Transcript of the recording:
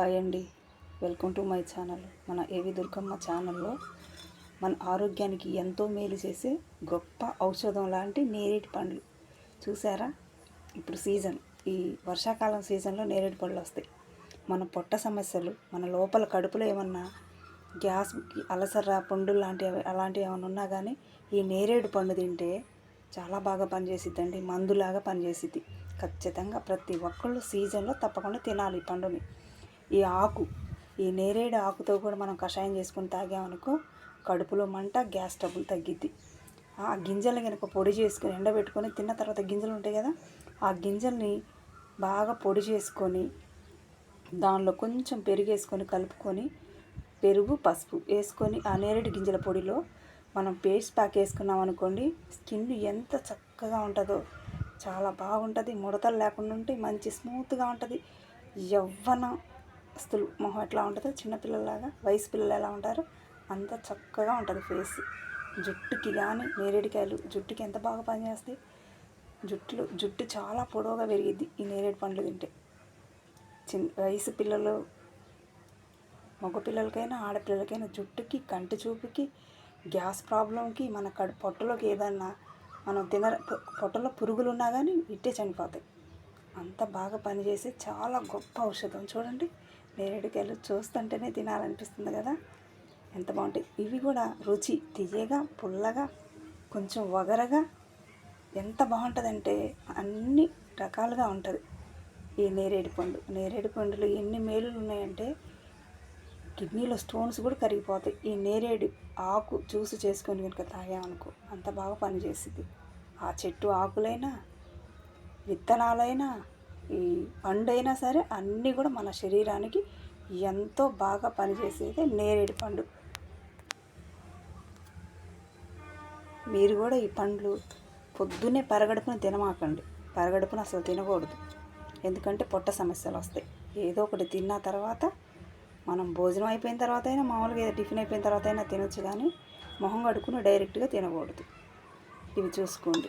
Hi అండి. Welcome to my channel. మన ఏవి దుర్గమ్మ ఛానల్లో మన ఆరోగ్యానికి ఎంతో మేలు చేసే గొప్ప ఔషధం లాంటి నేరేడు పండ్లు. చూసారా? ఇప్పుడు సీజన్. ఈ వర్షాకాలం సీజన్లో నేరేడు పళ్ళు వస్తాయి. మన పొట్ట సమస్యలు మన లోపల కడుపులో ఏమన్నా గ్యాస్ అలసర పండు లాంటివి అలాంటివి ఏమైనా ఉన్నా కానీ ఈ నేరేడు పండు తింటే చాలా బాగా పనిచేసిద్దండి. మందులాగా పనిచేసిద్ది. ఖచ్చితంగా ప్రతి ఒక్కళ్ళు సీజన్లో తప్పకుండా తినాలి ఈ పండుని. ఈ ఆకు ఈ నేరేడు ఆకుతో కూడా మనం కషాయం చేసుకొని తాగామనుకో కడుపులో మంట గ్యాస్ ట్రబుల్ తగ్గిద్ది. ఆ గింజలు కనుక పొడి చేసుకొని ఎండబెట్టుకొని తిన్న తర్వాత గింజలు ఉంటాయి కదా ఆ గింజల్ని బాగా పొడి చేసుకొని దానిలో కొంచెం పెరుగు వేసుకొని కలుపుకొని పెరుగు పసుపు వేసుకొని ఆ నేరేడు గింజల పొడిలో మనం పేస్ట్ ప్యాక్ వేసుకున్నాం అనుకోండి స్కిన్ ఎంత చక్కగా ఉంటుందో చాలా బాగుంటుంది. ముడతలు లేకుండా ఉంటే మంచి స్మూత్గా ఉంటుంది. యవ్వన. అస్తులు మొహం ఎట్లా ఉంటుందో చిన్నపిల్లలాగా వయసు పిల్లలు ఎలా ఉంటారో అంత చక్కగా ఉంటుంది ఫేస్ జుట్టుకి కానీ నేరేడుకాయలు జుట్టుకి ఎంత బాగా పనిచేస్తాయి జుట్టులు జుట్టు చాలా పొడవుగా పెరిగిద్ది ఈ నేరేడు పండ్లు తింటే. చిన్న వయసు పిల్లలు మగ పిల్లలకైనా ఆడపిల్లలకైనా జుట్టుకి కంటి చూపుకి గ్యాస్ ప్రాబ్లంకి మన కడు పొట్టలోకి ఏదన్నా మనం తిన పొట్టలో పురుగులు ఉన్నా కానీ ఇట్టే చనిపోతాయి. అంత బాగా పనిచేసి చాలా గొప్ప ఔషధం. చూడండి నేరేడుకాయలు చూస్తుంటేనే తినాలనిపిస్తుంది కదా. ఎంత బాగుంటాయి. ఇవి కూడా రుచి తీయగా పుల్లగా కొంచెం వగరగా ఎంత బాగుంటుందంటే అన్ని రకాలుగా ఉంటుంది ఈ నేరేడు పండు. నేరేడు పండులో ఎన్ని మేలులు ఉన్నాయంటే కిడ్నీలో స్టోన్స్ కూడా కరిగిపోతాయి. ఈ నేరేడు ఆకు జ్యూస్ చేసుకొని కనుక తాగామనుకో అంత బాగా పనిచేసింది ఆ చెట్టు ఆకులైనా విత్తనాలైనా ఈ పండు అయినా సరే అన్నీ కూడా మన శరీరానికి ఎంతో బాగా పనిచేసేదే నేరేడు పండు. మీరు కూడా ఈ పండ్లు పొద్దున్నే పరగడుపున తినమాకండి. పరగడుపున అసలు తినకూడదు. ఎందుకంటే పొట్ట సమస్యలు వస్తాయి. ఏదో ఒకటి తిన్న తర్వాత మనం భోజనం అయిపోయిన తర్వాత అయినా మామూలుగా ఏదో టిఫిన్ అయిపోయిన తర్వాత అయినా తినొచ్చు కానీ మొహం కడుక్కుని డైరెక్ట్గా తినకూడదు. ఇవి చూసుకోండి.